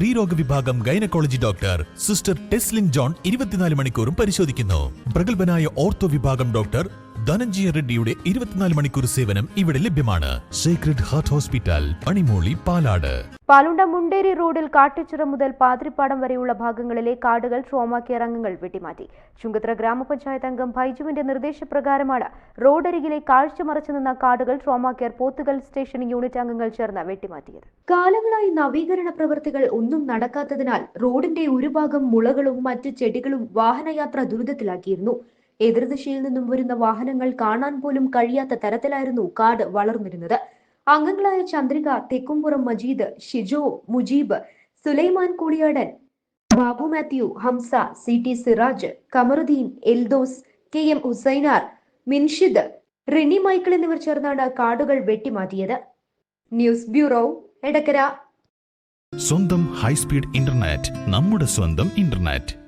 സ്ത്രീരോഗ വിഭാഗം gynaecology doctor sister Teslin John ഇരുപത്തിനാല് മണിക്കൂറും പരിശോധിക്കുന്നു. പ്രഗത്ഭനായ ഓർത്തോ വിഭാഗം ഡോക്ടർ ധനഞ്ജയ റെഡ്ഡിയുടെ ഇരുപത്തിനാല് മണിക്കൂർ സേവനം ഇവിടെ ലഭ്യമാണ്. Sacred heart hospital Panimooli Palad. Palunda Munderi റോഡിൽ കാട്ടിച്ചിറ മുതൽ പാതിരിപ്പാടം വരെയുള്ള ഭാഗങ്ങളിലെ കാടുകൾ ട്രോമ കെയർ അംഗങ്ങൾ വെട്ടിമാറ്റി. ചുങ്കത്ര ഗ്രാമപഞ്ചായത്ത് അംഗം ഭൈജുവിന്റെ നിർദ്ദേശപ്രകാരമാണ് റോഡരികിലെ കാഴ്ച മറച്ചു നിന്ന കാടുകൾ trauma care Pothukal station unit അംഗങ്ങൾ ചേർന്ന് വെട്ടിമാറ്റിയത്. കാലങ്ങളായി നവീകരണ പ്രവൃത്തികൾ ഒന്നും നടക്കാത്തതിനാൽ റോഡിന്റെ ഒരു ഭാഗം മുളകളും മറ്റ് ചെടികളും വാഹനയാത്ര ദുരിതത്തിലാക്കിയിരുന്നു. എതിർദിശയിൽ നിന്നും വരുന്ന വാഹനങ്ങൾ കാണാൻ പോലും കഴിയാത്ത തരത്തിലായിരുന്നു കാട് വളർന്നിരുന്നത്. അംഗങ്ങളായ Chandrika Thekkumpuram Majeed Shijo Mujeeb Sulaiman Koodiyadan Babu Mathew Hamsa C T Siraj Kamaruddin Eldhose K M Hussainar Minshid Rini Michael എന്നിവർ ചേർന്നാണ് കാടുകൾ വെട്ടിമാറ്റിയത്. News bureau Edakkara. സ്വന്തം ഹൈസ്പീഡ് ഇന്റർനെറ്റ് നമ്മുടെ സ്വന്തം ഇന്റർനെറ്റ്.